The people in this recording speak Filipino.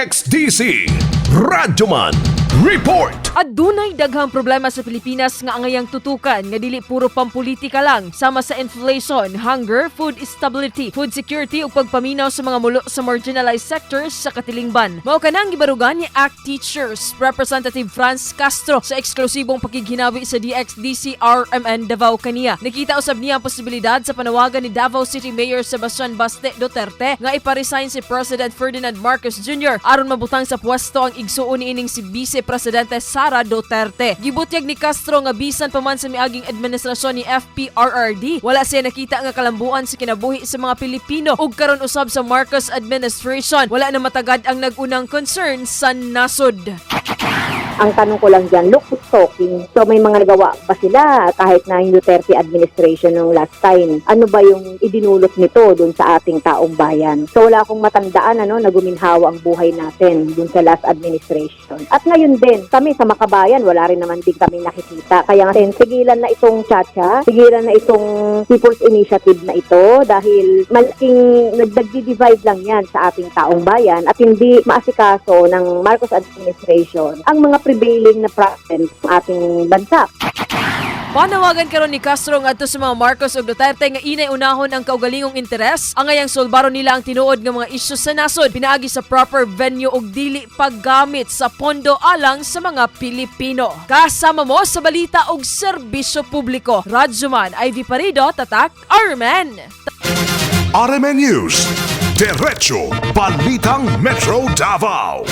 XDC Radyoman Report Adunay daghang problema sa Pilipinas nga angayang tutukan nga dili puro pampolitika lang sama sa inflation, hunger, food stability, food security ug pagpaminaw sa mga mulo sa marginalized sectors sa katilingban. Mao kanang gibarugan ni ACT Teachers Representative Franz Castro sa eksklusibong pakighinawi sa DXDC RMN Davao kaniya. Nakita usab niya ang posibilidad sa panawagan ni Davao City Mayor Sebastian Baste Duterte nga iparesign si President Ferdinand Marcos Jr. aron mabutang sa pwesto ang igsuon niining si Vice Presidente Sara Duterte. Gibutyag ni Castro nga bisan pa man sa miaging administrasyon ni FPRRD, wala siya nakita nga kalambuan sa kinabuhi sa mga Pilipino ug karon usab sa Marcos administration, wala na matagad ang nagunang concern sa nasod. Ang tanong ko lang dyan, look talking. So may mga nagawa ba sila kahit na yung Duterte administration nung last time? Ano ba yung idinulot nito dun sa ating taong bayan? So wala akong matandaan ano, na guminhawa ang buhay natin dun sa last administration. At ngayon din, kami sa Makabayan, wala rin naman din kami nakikita. Kaya nga rin, tigilan na itong chacha, tigilan na itong People's Initiative na ito dahil malaking nagdag-divide lang yan sa ating taong bayan at hindi maasikaso ng Marcos administration ang mga prevailing na problems ating bansa. Panawagan karon ni Castro ngadto sa mga Marcos ug Duterte nga inay unahon ang kaugalingong interes ang ngayang solbaro nila ang tinuod nga mga isyu sa nasod pinaagi sa proper venue ug dili paggamit sa pondo alang sa mga Pilipino. Kasama mo sa balita ug serbisyo publiko. Radjuman Ivy Parido, Tatak, Armen. RMN News Diretso Balitang Metro Davao